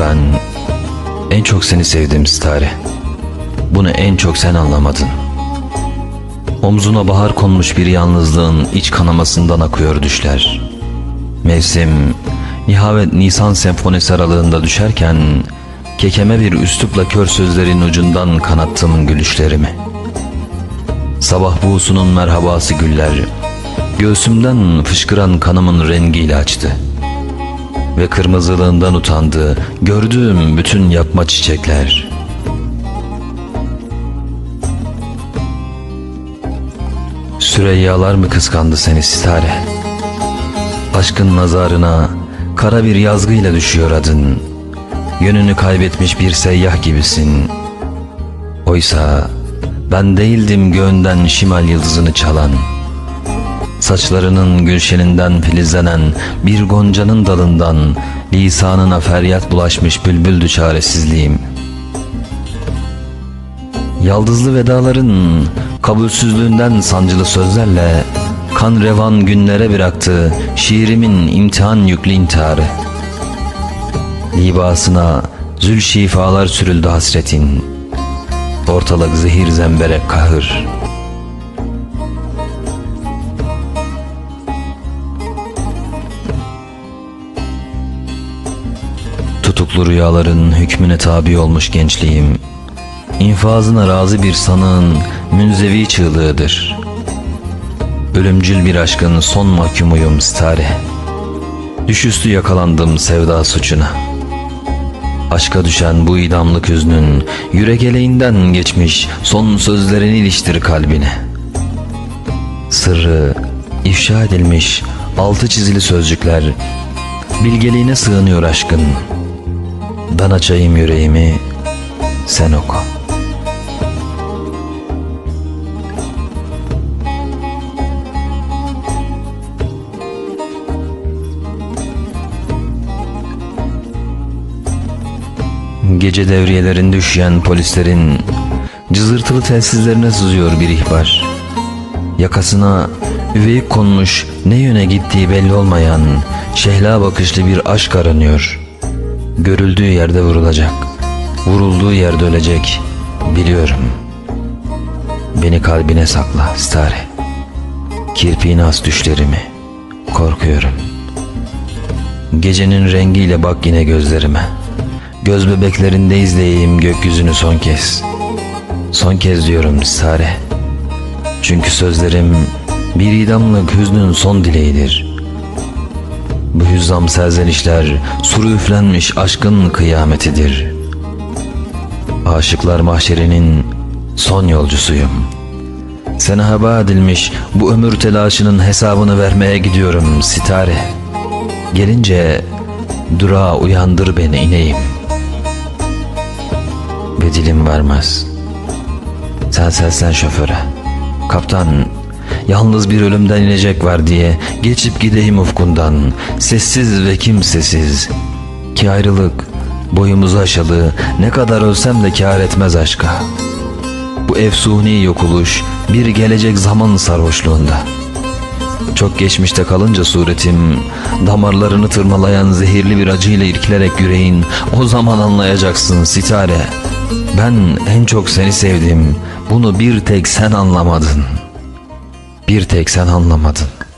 Ben en çok seni sevdim Stare. Bunu en çok sen anlamadın. Omzuna bahar konmuş bir yalnızlığın iç kanamasından akıyor düşler. Mevsim nihavet Nisan senfonisi aralığında düşerken kekeme bir üslupla kör sözlerin ucundan kanattım gülüşlerimi. Sabah buğusunun merhabası güller göğsümden fışkıran kanımın rengiyle açtı ve kırmızılığından utandı gördüğüm bütün yapma çiçekler. Süreyyalar mı kıskandı seni sitare? Aşkın nazarına kara bir yazgıyla düşüyor adın. Yönünü kaybetmiş bir seyyah gibisin. Oysa ben değildim göğünden şimal yıldızını çalan. Saçlarının gülşeninden filizlenen bir goncanın dalından lisanına feryat bulaşmış bülbüldü çaresizliğim. Yaldızlı vedaların kabulsüzlüğünden sancılı sözlerle kan revan günlere bıraktı şiirimin imtihan yüklü intiharı. Libasına zül şifalar sürüldü hasretin. Ortalık zehir zemberek kahır. Tutuklu rüyaların hükmüne tabi olmuş gençliğim. İnfazına razı bir sanığın münzevi çığlığıdır. Ölümcül bir aşkın son mahkumuyum stare. Düşüstü yakalandım sevda suçuna. Aşka düşen bu idamlık hüznün yürek eleğinden geçmiş son sözlerini iliştir kalbine. Sırrı ifşa edilmiş altı çizili sözcükler bilgeliğine sığınıyor aşkın. Ben açayım yüreğimi sen oku. Gece devriyelerinde üşüyen polislerin cızırtılı telsizlerine sızıyor bir ihbar. Yakasına üveyik konmuş ne yöne gittiği belli olmayan şehla bakışlı bir aşk aranıyor. Görüldüğü yerde vurulacak, vurulduğu yerde ölecek biliyorum. Beni kalbine sakla stare. Kirpiğine as düşlerimi, korkuyorum. Gecenin rengiyle bak yine gözlerime. Göz bebeklerinde izleyeyim gökyüzünü son kez. Son kez diyorum Sare. Çünkü sözlerim bir idamlık hüznün son dileğidir. Bu hüzzam serzenişler suru üflenmiş aşkın kıyametidir. Aşıklar mahşerinin son yolcusuyum. Sana heba edilmiş bu ömür telaşının hesabını vermeye gidiyorum sitare. Gelince durağa uyandır beni ineyim. Ve dilim varmaz. Sen seslen şoföre. Kaptan, yalnız bir ölümden inecek var diye geçip gideyim ufkundan. Sessiz ve kimsesiz. Ki ayrılık boyumuzu aşalı ne kadar ölsem de kâr etmez aşka. Bu efsuni yokuluş bir gelecek zaman sarhoşluğunda. Çok geçmişte kalınca suretim damarlarını tırmalayan zehirli bir acıyla irkilerek yüreğin o zaman anlayacaksın sitare. Ben en çok seni sevdim. Bunu bir tek sen anlamadın. Bir tek sen anlamadın.